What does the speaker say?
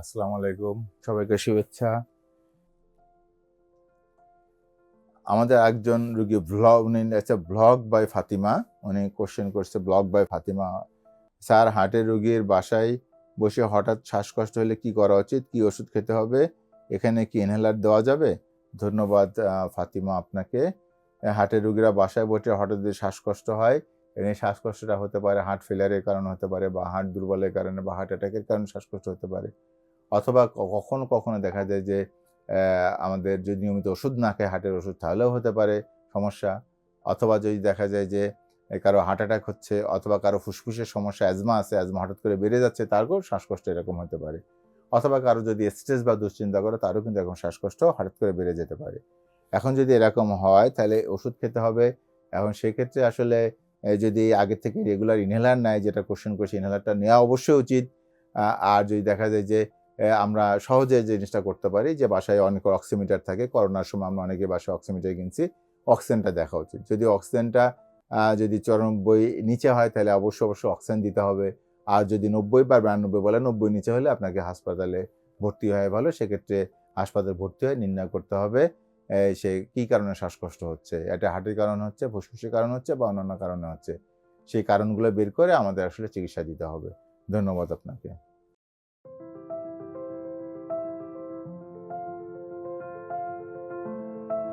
আসসালামু আলাইকুম, সবাইকে শুভেচ্ছা। আমাদের একজন রুগী ব্লগ উনি একটা ব্লগ বাই ফাতিমা। উনি কোশ্চেন করছে ব্লগ বাই ফাতিমা, স্যার হার্টের রুগীর বাসায় বসে হঠাৎ শ্বাসকষ্ট হলে কি করা উচিত? কি ওষুধ খেতে হবে? এখানে কি ইনহেলার দেওয়া যাবে? ধন্যবাদ ফাতিমা আপনাকে। হার্টের রুগীরা বাসায় বসে হঠাৎ যদি শ্বাসকষ্ট হয় এই শ্বাসকষ্টটা হতে পারে হার্ট ফেলিয়ারের কারণে হতে পারে বা হার্ট দুর্বলের কারণে বা হার্ট অ্যাটাকের কারণে শ্বাসকষ্ট হতে পারে। অথবা কখনো কখনো দেখা যায় যে আমাদের যদি নিয়মিত ওষুধ না খায়, হার্টের ওষুধ তাহলেও হতে পারে সমস্যা। অথবা যদি দেখা যায় যে কারও হার্ট অ্যাটাক হচ্ছে অথবা কারও ফুসফুসের সমস্যা, অ্যাজমা আছে, অ্যাজমা হঠাৎ করে বেড়ে যাচ্ছে তারও শ্বাসকষ্ট এরকম হতে পারে। অথবা কারও যদি স্ট্রেস বা দুশ্চিন্তা করে, তারও কিন্তু এরকম শ্বাসকষ্ট হঠাৎ করে বেড়ে যেতে পারে। এখন যদি এরকম হয়, তাহলে ওষুধ খেতে হবে। এখন সেক্ষেত্রে আসলে যদি আগে থেকে রেগুলার ইনহেলার নেয়, যেটা কোশ্চেন করছে ইনহেলারটা নেওয়া অবশ্যই উচিত। আর যদি দেখা যায় যে আমরা সহজে জিনিসটা করতে পারি যে বাসায় অনেক অক্সিমিটার থাকে। করোনার সময় আমরা অনেকে বাসায় অক্সিমিটার কিনছি। অক্সিজেনটা দেখা উচিত। যদি অক্সিজেনটা যদি চুরানব্বই নিচে হয় তাহলে অবশ্যই অবশ্যই অক্সিজেন দিতে হবে। আর যদি নব্বই বা বিরানব্বই বলে নব্বই নিচে হলে আপনাকে হাসপাতালে ভর্তি হয় ভালো। সেক্ষেত্রে হাসপাতালে ভর্তি হয়ে নির্ণয় করতে হবে সে কী কারণে শ্বাসকষ্ট হচ্ছে। এটা হার্টের কারণ হচ্ছে, ফুসফুসের কারণ হচ্ছে বা অন্যান্য কারণে হচ্ছে। সেই কারণগুলো বের করে আমাদের আসলে চিকিৎসা দিতে হবে। ধন্যবাদ আপনাকে।